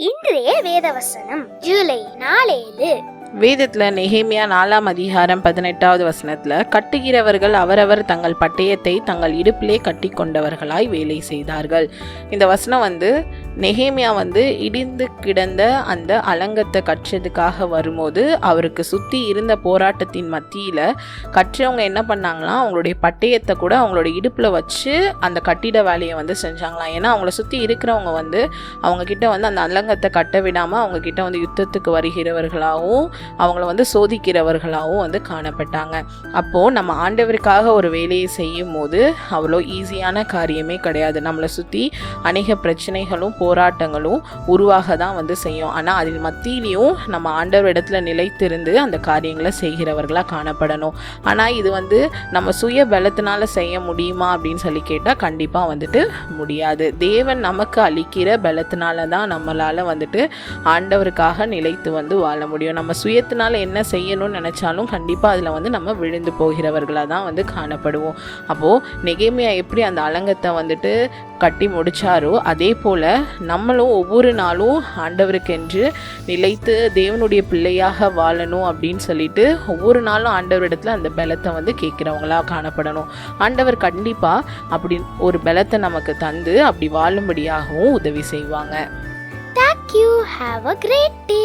இன்றைய வேதவசனம் ஜூலை நாலேழு வேதத்தில் நெஹேமியா நாலாம் அதிகாரம் பதினெட்டாவது வசனத்தில் கட்டுகிறவர்கள் அவரவர் தங்கள் பட்டயத்தை தங்கள் இடுப்பிலே கட்டி கொண்டவர்களாய் வேலை செய்தார்கள். இந்த வசனம் வந்து நெஹேமியா வந்து இடிந்து கிடந்த அந்த அலங்கத்தை கற்றதுக்காக வரும்போது அவருக்கு சுற்றி இருந்த போராட்டத்தின் மத்தியில் கற்றவங்க என்ன பண்ணாங்களாம் அவங்களுடைய பட்டயத்தை கூட அவங்களோட இடுப்பில் வச்சு அந்த கட்டிட வேலையை வந்து செஞ்சாங்களாம். ஏன்னா அவங்கள சுற்றி இருக்கிறவங்க வந்து அவங்கக்கிட்ட வந்து அந்த அலங்கத்தை கட்ட விடாமல் அவங்கக்கிட்ட வந்து யுத்தத்துக்கு வருகிறவர்களாகவும் அவங்கள வந்து சோதிக்கிறவர்களாகவும் வந்து காணப்பட்டாங்க. அப்போது நம்ம ஆண்டவருக்காக ஒரு வேலையை செய்யும் போது அவ்வளோ ஈஸியான காரியமே கிடையாது. நம்மளை சுற்றி அநேக பிரச்சனைகளும் போராட்டங்களும் உருவாக தான் வந்து செய்யும். ஆனால் அதில் மத்தியிலையும் நம்ம ஆண்டவர் இடத்துல நிலைத்திருந்து அந்த காரியங்களை செய்கிறவர்களாக காணப்படணும். ஆனால் இது வந்து நம்ம சுய பலத்தினால செய்ய முடியுமா அப்படின்னு சொல்லி கேட்டால் கண்டிப்பாக வந்துட்டு முடியாது. தேவன் நமக்கு அளிக்கிற பலத்தினால தான் நம்மளால் வந்துட்டு ஆண்டவருக்காக நிலைத்து வந்து வாழ முடியும். நம்ம சுயத்தினால் என்ன செய்யணும்னு நினச்சாலும் கண்டிப்பாக அதில் வந்து நம்ம விழுந்து போகிறவர்களாக தான் வந்து காணப்படுவோம். அப்போது நெகேமியா எப்படி அந்த அலங்கத்தை வந்துட்டு கட்டி முடிச்சாரோ அதே போல் நம்மளும் ஒவ்வொரு நாளும் ஆண்டவருக்கென்று நிலைத்து தேவனுடைய பிள்ளையாக வாழணும் அப்படின்னு சொல்லிட்டு ஒவ்வொரு நாளும் ஆண்டவரிடத்துல அந்த பலத்தை வந்து கேட்குறவங்களா காணப்படணும். ஆண்டவர் கண்டிப்பாக அப்படி ஒரு பலத்தை நமக்கு தந்து அப்படி வாழும்படியாகவும் உதவி செய்வாங்க. Thank you have a great day